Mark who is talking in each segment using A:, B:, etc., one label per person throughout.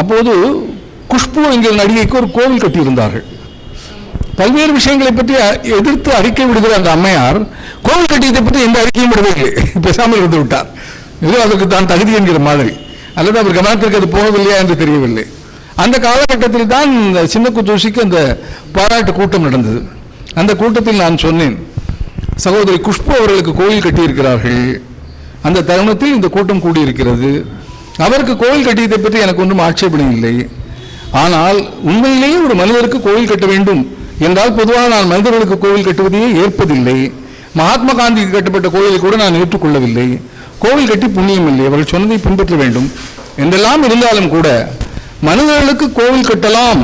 A: அப்போது குஷ்பு என்கிற நடிகைக்கு ஒரு கோவில் கட்டியிருந்தார்கள். பல்வேறு விஷயங்களை பற்றி எதிர்த்து அறிக்கை விடுகிற அந்த அம்மையார் கோவில் கட்டியதை பற்றி எந்த அறிக்கையும் விடவில்லை. பேசாமல் இருந்து விட்டார். இது அதற்கு தான் தகுதி என்கிற மாதிரி. அல்லது அவர் கவனத்திற்கு அது போகவில்லையா என்று தெரியவில்லை. அந்த காலகட்டத்தில் தான் இந்த சின்ன குத்தூசிக்கு அந்த பாராட்டு கூட்டம் நடந்தது. அந்த கூட்டத்தில் நான் சொன்னேன் சகோதரி குஷ்பு அவர்களுக்கு கோயில் கட்டியிருக்கிறார்கள். அந்த தருணத்தில் இந்த கூட்டம் கூடியிருக்கிறது. அவருக்கு கோயில் கட்டியதை பற்றி எனக்கு ஒன்றும் ஆட்சேபனை இல்லை. ஆனால் உண்மையிலேயே ஒரு மனிதருக்கு கோயில் கட்ட வேண்டும் என்றால் பொதுவாக நான் மனிதர்களுக்கு கோவில் கட்டுவதையே ஏற்பதில்லை. மகாத்மா காந்திக்கு கட்டப்பட்ட கோயிலை கூட நான் ஏற்றுக்கொள்ளவில்லை. கோவில் கட்டி புண்ணியம் இல்லை. அவர்கள் சொன்னதை பின்பற்ற வேண்டும். என்றெல்லாம் இருந்தாலும் கூட மனிதர்களுக்கு கோவில் கட்டலாம்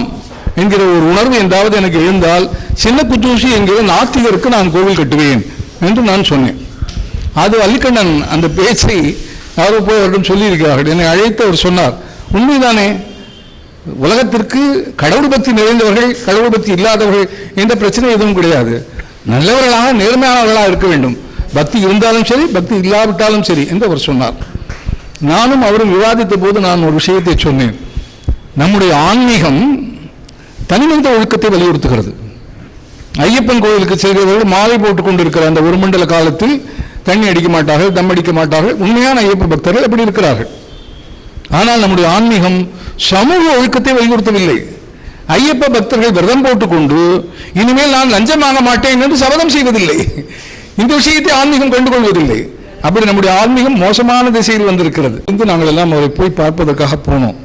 A: என்கிற ஒரு உணர்வு என்றாவது எனக்கு எழுந்தால் சின்ன புத்தூசி என்கிற நாத்திகருக்கு நான் கோவில் கட்டுவேன் என்று நான் சொன்னேன். அது வள்ளிக்கண்ணன் அந்த பேச்சை யாரோ போய் அவரிடம் சொல்லியிருக்கிறார்கள். என்னை அழைத்து அவர் சொன்னார். உண்மைதானே? உலகத்திற்கு கடவுள் பக்தி நிறைந்தவர்கள் கடவுள் பக்தி இல்லாதவர்கள் என்ற பிரச்சனை எதுவும் கிடையாது. நல்லவர்களாக நேர்மையானவர்களாக இருக்க வேண்டும். பக்தி இருந்தாலும் சரி பக்தி இல்லாவிட்டாலும் சரி என்று அவர் சொன்னார். நானும் அவரும் விவாதித்த போது நான் ஒரு விஷயத்தை சொன்னேன். நம்முடைய ஆன்மீகம் தனிமனித ஒழுக்கத்தை வலியுறுத்துகிறது. ஐயப்பன் கோயிலுக்கு செல்கிறவர்கள் மாலை போட்டுக் கொண்டிருக்கிற அந்த ஒரு மண்டல காலத்தில் தண்ணி அடிக்க மாட்டார்கள் தம் அடிக்க மாட்டார்கள். உண்மையான ஐயப்ப பக்தர்கள் அப்படி இருக்கிறார்கள். ஆனால் நம்முடைய ஆன்மீகம் சமூக ஒழுக்கத்தை வலியுறுத்தவில்லை. ஐயப்ப பக்தர்கள் விரதம் போட்டுக்கொண்டு இனிமேல் நான் லஞ்சம் வாங்க மாட்டேன் என்று சபதம் செய்வதில்லை. இந்த விஷயத்தை ஆன்மீகம் கண்டுகொள்வதில்லை. அப்படி நம்முடைய ஆன்மீகம் மோசமான திசையில் வந்திருக்கிறது. இன்று நாங்கள் எல்லாம் அவரை போய் பார்ப்பதற்காக போனோம்.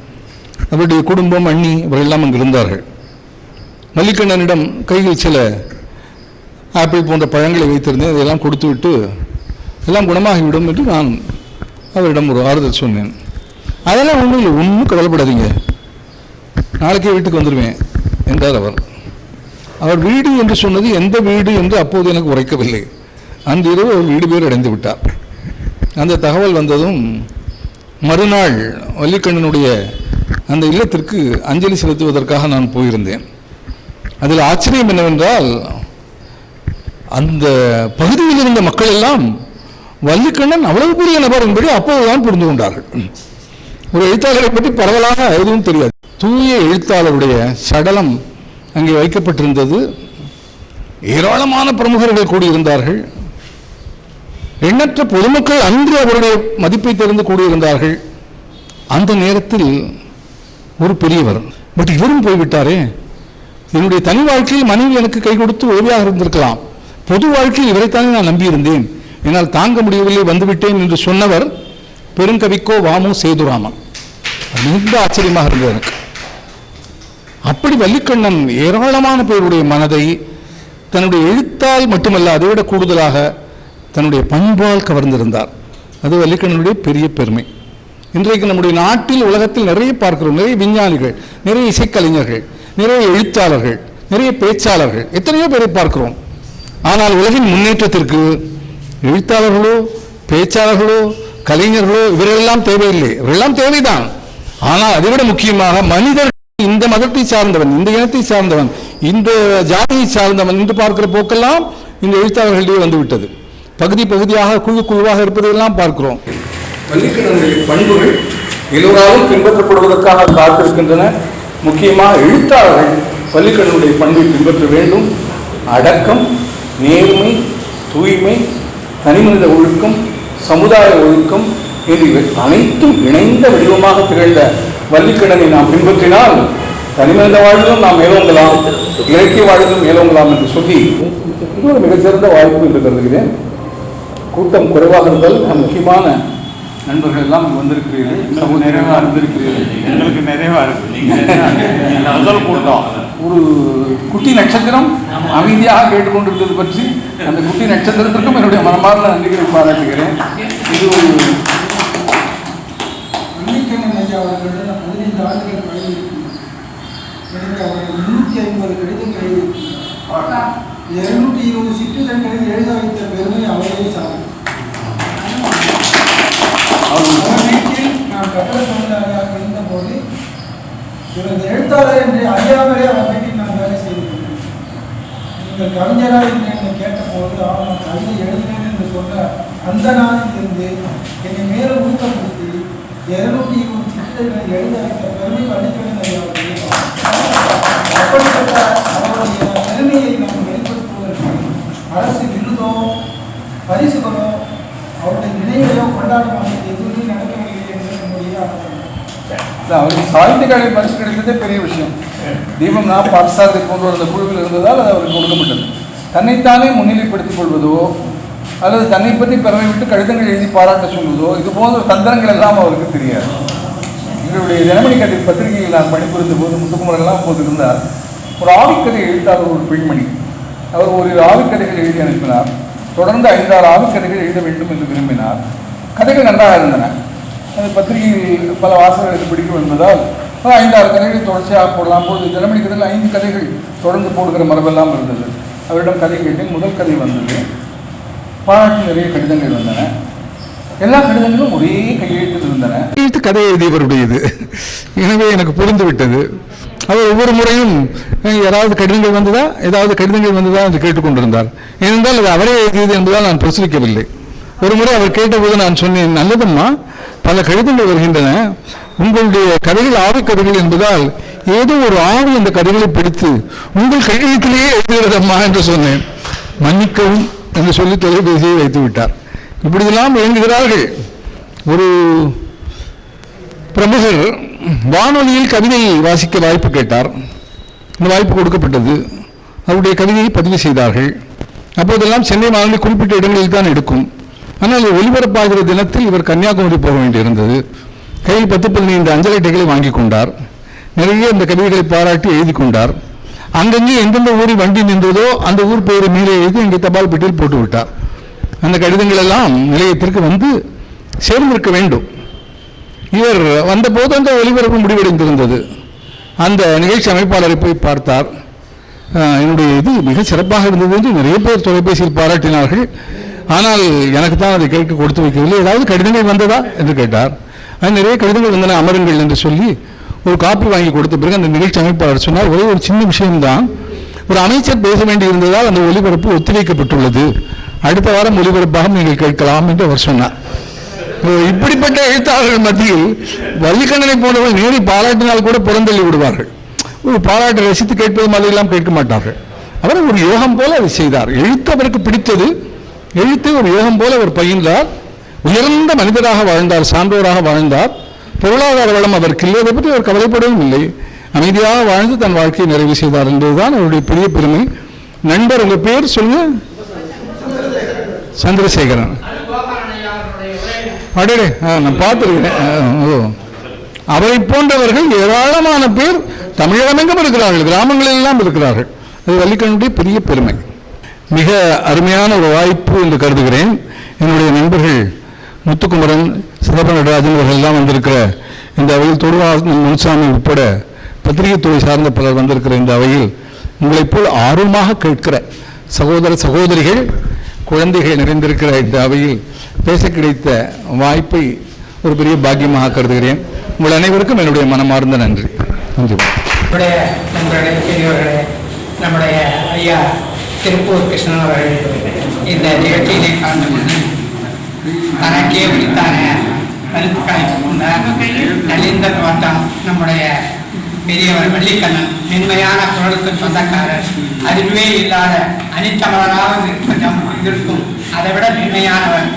A: அவருடைய குடும்பம் அண்ணி இவரெல்லாம் அங்கு இருந்தார்கள். மல்லிகண்ணனிடம் கையில் சில ஆப்பிள் போன்ற பழங்களை வைத்திருந்தேன். இதையெல்லாம் கொடுத்துவிட்டு எல்லாம் குணமாகிவிடும் என்று நான் அவரிடம் ஒரு ஆறுதல் சொன்னேன். அதெல்லாம் ஒன்றும் இல்லை ஒன்றும் கவலைப்படாதீங்க. நாளைக்கே வீட்டுக்கு வந்துடுவேன் என்றார் அவர். அவர் வீடு என்று சொன்னது எந்த வீடு என்று அப்போது எனக்கு உரைக்கவில்லை. அந்த இரவு அவர் வீடு பேர் அடைந்து விட்டார். அந்த தகவல் வந்ததும் மறுநாள் வள்ளிக்கண்ணனுடைய அந்த இல்லத்திற்கு அஞ்சலி செலுத்துவதற்காக நான் போயிருந்தேன். அதில் ஆச்சரியம் என்னவென்றால் அந்த பகுதியில் இருந்த மக்கள் எல்லாம் வள்ளிக்கண்ணன் அவ்வளவு பெரிய நபர் என்பதை அப்போதுதான் புரிந்து கொண்டார்கள். ஒரு எழுத்தாளரை பற்றி பரவலாக எதுவும் தெரியாது. தூய எழுத்தாளருடைய சடலம் அங்கே வைக்கப்பட்டிருந்தது. ஏராளமான பிரமுகர்கள் கூடியிருந்தார்கள். எண்ணற்ற பொதுமக்கள் அன்று அவருடைய மதிப்பை தெரிந்து கூடியிருந்தார்கள். அந்த நேரத்தில் ஒரு பெரியவர் பட் இவரும் போய்விட்டாரே. என்னுடைய தனி வாழ்க்கையில் மனைவி எனக்கு கை கொடுத்து உதவியாக இருந்திருக்கலாம். பொது வாழ்க்கையில் இவரைத்தானே நான் நம்பியிருந்தேன். என்னால் தாங்க முடியவில்லை வந்துவிட்டேன் என்று சொன்னவர் பெருங்கவிக்கோ வாமு சேதுராமன். மிகுந்த ஆச்சரியமாக இருந்தது எனக்கு. அப்படி வள்ளிக்கண்ணன் ஏராளமான பேருடைய மனதை தன்னுடைய எழுத்தால் மட்டுமல்ல அதை விட கூடுதலாக தன்னுடைய பண்பால் கவர்ந்திருந்தார். அது வள்ளிக்கண்ணனுடைய பெரிய பெருமை. இன்றைக்கு நம்முடைய நாட்டில் உலகத்தில் நிறைய பார்க்கிறோம் நிறைய விஞ்ஞானிகள் நிறைய இசைக்கலைஞர்கள் நிறைய எழுத்தாளர்கள் நிறைய பேச்சாளர்கள் எத்தனையோ பேரை பார்க்கிறோம். ஆனால் உலகின் முன்னேற்றத்திற்கு எழுத்தாளர்களோ பேச்சாளர்களோ கலைஞர்களோ இவரெல்லாம் தேவையில்லை. இவரெல்லாம் தேவைதான். ஆனால் அதை விட முக்கியமாக மனிதர் இந்த மதத்தை சார்ந்தவன் இந்த இனத்தை சார்ந்தவன் இந்த ஜாதியை சார்ந்தவன் என்று பார்க்கிற போக்கெல்லாம் இந்த எழுத்தாளர்களிடையே வந்துவிட்டது. பகுதி பகுதியாக குழு குழுவாக இருப்பதையெல்லாம் பார்க்கிறோம். பண்புகள் எல்லோராலும் பின்பற்றப்படுவதற்காக காத்திருக்கின்றன. முக்கியமாக எழுத்தாளர்கள் பள்ளிக்கடனுடைய பண்பை பின்பற்ற வேண்டும். அடக்கம் நேர்மை தூய்மை தனிமனித ஒழுக்கம் சமுதாய ஒழுக்கம் என்று அனைத்தும் இணைந்த வடிவமாக திகழ்ந்த வள்ளிக்கிழமை நாம் பின்பற்றினால் தனிமனித வாழ்விலும் நாம் மேலோங்கலாம் இலக்கிய வாழ்விலும் மேலோங்கலாம் என்று சொல்லி இன்னொரு மிகச்சிறந்த வாய்ப்பு என்று கருதுகிறேன். கூட்டம் குறைவாக இருந்தால் முக்கியமான நண்பர்கள் எல்லாம் வந்திருக்கிறீர்கள்
B: நிறைவாக இருந்திருக்கிறீர்கள். எங்களுக்கு நிறைவாக இருக்கு. முதல் கூட்டம்.
A: ஒரு குட்டி நட்சத்திரம் அமைதியாக கேட்டுக்கொண்டிருந்தது பற்றி அந்த குட்டி நட்சத்திரத்திற்கும் என்னுடைய மனமார்ந்த நன்றிகளை பாராட்டுகிறேன். இது ஒரு
C: பதினைந்து ஆண்டுகள் அவர்கள் முன்னூற்றி ஐம்பது கடிதங்கள் இருநூற்றி இருபது சிற்றிதழ்களில் எழுத வைத்த பெருமை அவரே சாரும் அவர் வீட்டில் நான் கட்டட தொழிலாளியாக இருந்தபோது இவர் எழுத்தாளர் என்று அறியாமலே அவர் வீட்டில் நான் வேலை செய்திருக்கிறேன் நீங்கள் கவிஞராக என்று என்னை கேட்டபோது அவன் கவிதை எழுதினேன் என்று சொன்ன அந்த நாளில் இருந்து என்னை மேலும் ஊக்கப்படுத்தி இருநூற்றி இருபது கட்டுரைகளை எழுத வைத்த பெருமை வள்ளிக்கண்ணன் அப்படிப்பட்ட அவருடைய பெருமையை நாம் வெளிப்படுத்துவதற்கு அரசு விருதோ பரிசுகளோ அவருடைய நினைவையோ கொண்டாடும் வகையில் எதுவுமே நடக்கவில்லை என்று நம்முடைய ஆதரவு.
D: இல்ல, அவருக்கு சாகித்ய அகாடமி பரிசு கிடைத்ததே பெரிய விஷயம். தீபம் நான் பாரசாரதி போன்ற அந்த குழுவில் இருந்ததால் அது அவருக்கு கொடுக்கப்பட்டது. தன்னைத்தானே முன்னிலைப்படுத்திக் கொள்வதோ அல்லது தன்னை பற்றி பெருமை விட்டு கடிதங்கள் எழுதி பாராட்ட சொல்வதோ இது போன்ற தந்திரங்கள் எல்லாம் அவருக்கு தெரியாது. எங்களுடைய தினமணி கதை பத்திரிகையில் நான் பணிபுரிந்த போது முத்துக்குமரெல்லாம் போது இருந்தார். ஒரு ஆவிக்கதை எழுத்தாளர் ஒரு பெண்மணி. அவர் ஒரு ஆவிக்கதைகள் எழுதி அனுப்பினார். தொடர்ந்து ஐந்தாறு ஆவிக்கதைகள் எழுத வேண்டும் என்று விரும்பினார். கதைகள் நன்றாக இருந்தன. அந்த பத்திரிகையில் பல வாசகர்களுக்கு பிடிக்கும் என்பதால் ஒரு ஐந்தாறு கதைகள் தொடர்ச்சியாக போடலாம். போது தினமணி கதையில் ஐந்து கதைகள் தொடர்ந்து போடுகிற மரபெல்லாம் இருந்தது. அவரிடம் கதை கேட்டேன். முதல் கதை வந்தது. பாராட்டு நிறைய கடிதங்கள் வந்தன எல்லா கடிதங்களும் ஒரே கையெழுத்தில் இருந்தன.
A: எழுத்து கதை எழுதியவருடையது. எனவே எனக்கு புரிந்து விட்டது அவர் ஒவ்வொரு முறையும் ஏதாவது கடிதங்கள் வந்ததா? ஏதாவது கடிதங்கள் வந்ததா? என்று கேட்டுக்கொண்டிருந்தார். ஏனென்றால் அது அவரே எழுதியது என்பதால் நான் பிரசுரிக்கவில்லை. ஒரு முறை அவர் கேட்டபோது நான் சொன்னேன் நல்லதம்மா. பல கடிதங்கள் வருகின்றன. உங்களுடைய கதைகள் ஆவி கதைகள் என்பதால் ஏதோ ஒரு ஆவி அந்த கதைகளை பிடித்து உங்கள் கடிதத்திலேயே எழுதுகிறதம்மா என்று சொன்னேன். மன்னிக்கவும் என்று சொல்லி தொலைபேசியை வைத்து விட்டார் இப்படியெல்லாம் இயங்குகிறார்கள் ஒரு பிரமுகர் வானொலியில் கவிதையை வாசிக்க வாய்ப்பு கேட்டார். இந்த வாய்ப்பு கொடுக்கப்பட்டது. அவருடைய கவிதையை பதிவு செய்தார்கள். அப்போதெல்லாம் சென்னை வானொலி குறிப்பிட்ட இடங்களில் தான் எடுக்கும். ஆனால் ஒலிபரப்பாகிற தினத்தில் இவர் கன்னியாகுமரி போக வேண்டியிருந்தது. கையில் பத்து பதினைந்து அஞ்சல் அட்டைகளை வாங்கி கொண்டார். நிறைய இந்த கவிதைகளை பாராட்டி எழுதி கொண்டார். அங்கங்கே எந்தெந்த ஊரில் வண்டி நின்றதோ அந்த ஊர் பெயரை மேலே எழுதி இங்கே தபால் பெட்டியில் போட்டு விட்டார். அந்த கடிதங்கள் எல்லாம் நிலையத்திற்கு வந்து சேர்ந்திருக்க வேண்டும். இவர் வந்தபோது அந்த ஒளிபரப்பு முடிவடைந்திருந்தது. அந்த நிகழ்ச்சி அமைப்பாளரை போய் பார்த்தார். என்னுடைய இது மிக சிறப்பாக இருந்தது என்று நிறைய பேர் தொலைபேசியில் பாராட்டினார்கள். ஆனால் எனக்கு தான் அதை கேட்க கொடுத்து வைக்கவில்லை ஏதாவது கடிதங்கள் வந்ததா என்று கேட்டார். அது நிறைய கடிதங்கள் வந்தன அமருங்கள் என்று சொல்லி ஒரு காப்பி வாங்கி கொடுத்த பிறகு அந்த நிகழ்ச்சி அமைப்பாளர் சொன்னார் ஒரே ஒரு சின்ன விஷயம்தான். ஒரு அமைச்சர் பேச வேண்டியிருந்ததால் அந்த ஒலிபரப்பு ஒத்திவைக்கப்பட்டுள்ளது. அடுத்த வாரம் ஒலிபரப்பாக நீங்கள் கேட்கலாம் என்று அவர் சொன்னார். இப்படிப்பட்ட எழுத்தாளர்கள் மத்தியில் வள்ளிக்கண்ணனை போன்றவர்கள் நேரி பாராட்டினால் கூட புறந்தள்ளி விடுவார்கள். ஒரு பாராட்டை ரசித்து கேட்பது மாதிரிலாம் கேட்க மாட்டார்கள். அவர் ஒரு யோகம் போல அதை செய்தார். எழுத்து அவருக்கு பிடித்தது எழுத்து ஒரு யோகம் போல அவர் பயின்றார். உயர்ந்த மனிதராக வாழ்ந்தார் சான்றோராக வாழ்ந்தார். பொருளாதார வளம் அவருக்கு இல்லை அதை பற்றி அவர் கவலைப்படவும் இல்லை. அமைதியாக வாழ்ந்து தன் வாழ்க்கையை நிறைவு செய்தார் என்பதுதான் அவருடைய பெரிய பெருமை. நண்பர் உங்க பேர் சொல்லுங்க. சந்திரசேகரன். அடடே ஆ, நான் பார்த்துருக்கிறேன். ஆ, ஓ. அவரை போன்றவர்கள் ஏராளமான பேர் தமிழகமெங்கும் இருக்கிறார்கள் கிராமங்களில் எல்லாம் இருக்கிறார்கள். அது வள்ளிக்கண்ணுடைய பெரிய பெருமை. மிக அருமையான ஒரு வாய்ப்பு என்று கருதுகிறேன். என்னுடைய நண்பர்கள் முத்துக்குமரன் சிதம்பர நடராஜன் அவர்கள் வந்திருக்கிற இந்த அவையில் தொடுவாசன் முன்சாமி உட்பட பத்திரிகை துறை சார்ந்த பலர் வந்திருக்கிற இந்த அவையில் உங்களைப் போல் ஆர்வமாக கேட்கிற சகோதர சகோதரிகள் குழந்தைகள் நிறைந்திருக்கிற இந்த அவையில் பேச கிடைத்த வாய்ப்பை ஒரு பெரிய பாக்கியமாக கருதுகிறேன். உங்கள் அனைவருக்கும் என்னுடைய மனமார்ந்த நன்றி. நன்றி.
E: நம்முடைய நம்முடைய ஐயா திருப்பூர் கிருஷ்ணன் அவர்கள் இந்த நிகழ்ச்சியிலே கலந்து கொண்டு தனக்கே பிடித்தான நலிந்த தோட்டம் நம்முடைய பெரியவர் வள்ளிக்கண்ணன் மென்மையான குரலுக்கு சொந்தக்காரர் அதுவே இல்லாத அனித்தமலராக கொஞ்சம் இருக்கும் அதை விட மென்மையானவர்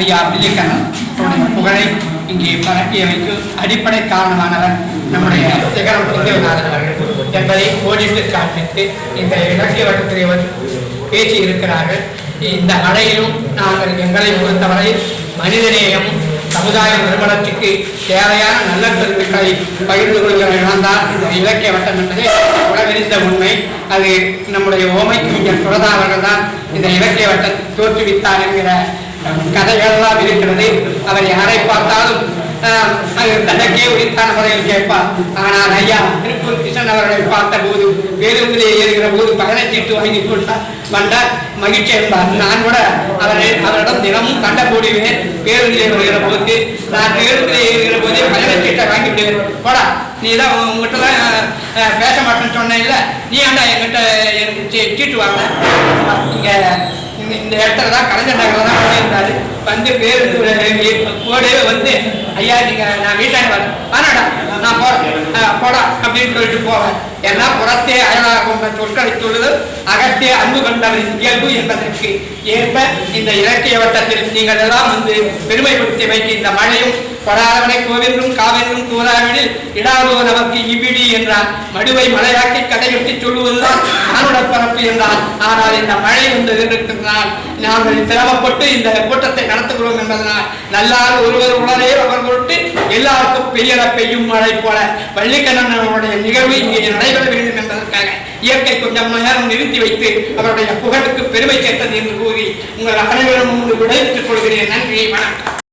E: ஐயா வள்ளிக்கண்ணன். அவருடைய புகழை இங்கே பரப்பியமைக்கு அடிப்படை காரணமானவர் நம்முடைய சிகரம் சிங்கநாதன் அவர்கள். என்பதை கோடிட்டு காண்பித்து இந்த இலக்கிய வட்டத்திலே வந்து பேசி இருக்கிறார்கள் இந்த அறையிலும் நாங்கள் எங்களை பொறுத்தவரை மனிதநேயம் சமுதாய நிறுவனத்துக்கு தேவையான நல்ல கருத்துக்களை பகிர்ந்து கொள்கிற இடம்தான் இந்த இலக்கிய வட்டம் என்பது. உலகறிந்த உண்மை. அது நம்முடைய ஓமைக்கு கவிஞர் சுரதா அவர்கள் தான் இந்த இலக்கிய வட்டத்தை தோற்றுவித்தார் என்கிற கதைகள்லாம் இருக்கிறது. அவர் யாரை பார்த்தாலும் தனக்கே உரித்தான முறையில் கேட்பார் ஆனால் ஐயா திருப்பூர் கிருஷ்ணன் அவர்களை பார்த்த போது பேருந்திலே ஏறுகிற போது பயணச்சீட்டு வாங்கி கொண்டா வந்தார் மகிழ்ச்சி என்பார் நான் கூட அவரை அவரிடம் தினமும் கண்ட போடுவேன் பேருந்திலே வருகிற போது நான் பேருந்திலே ஏறுகிற போதே பயணச்சீட்டை வாங்கி விடுவேன் போடா நீ தான் உங்ககிட்ட தான் பேச மாட்டேன்னு சொன்னேன் இல்லை நீ ஆண்டா என்கிட்ட எனக்கு சீட்டு வாங்க இங்க இந்த- இடத்துல தான் கலைஞர் நகரில் தான் பண்ணியிருந்தாரு வந்து பேருந்து போடவே வந்து ஐயா நீங்க நான் வீட்டாண்ட வரேன். ஆனாடா நான் போறேன். போடா அப்படின்னு சொல்லிட்டு போவேன் எல்லாம் புறத்தே அயலாக கொண்ட சொற்களை சொல்லுது அகத்தே அன்பு கொண்டவரின் இயல்பு என்பதற்கு ஏற்ப இந்த இலக்கிய வட்டத்தில் நீங்கள் எல்லாம் வந்து பெருமைப்படுத்தி வைக்க இந்த மழையும் கொடாதவனை கோவென்றும் காவென்றும் கூறாவிடில் இடாதோ நமக்கு இவ்விடி என்றான். மடுவை மலையாக்கி கதையொட்டி சொல்லுவதுதான் மானுட பரப்பு என்றான். ஆனால் இந்த மழை வந்தது இருக்கிறதுனால் நாங்கள் சிரமப்பட்டு இந்த கூட்டத்தை நடத்துகிறோம் என்பதனால் நல்லார் ஒருவர் உடனே அவர் பொருட்டு எல்லாருக்கும் பெய்யற பெய்யும் மழை போல வள்ளிக்கண்ணனுடைய நிகழ்வு இங்கே நடைபெற வேண்டும் என்பதற்காக இயற்கை கொஞ்சம் நேரம் நிறுத்தி வைத்து அவருடைய புகழுக்கு பெருமை சேர்த்தது என்று கூறி உங்கள் அனைவரும் விடைபெற்றுக் கொள்கிறேன். நன்றி. வணக்கம்.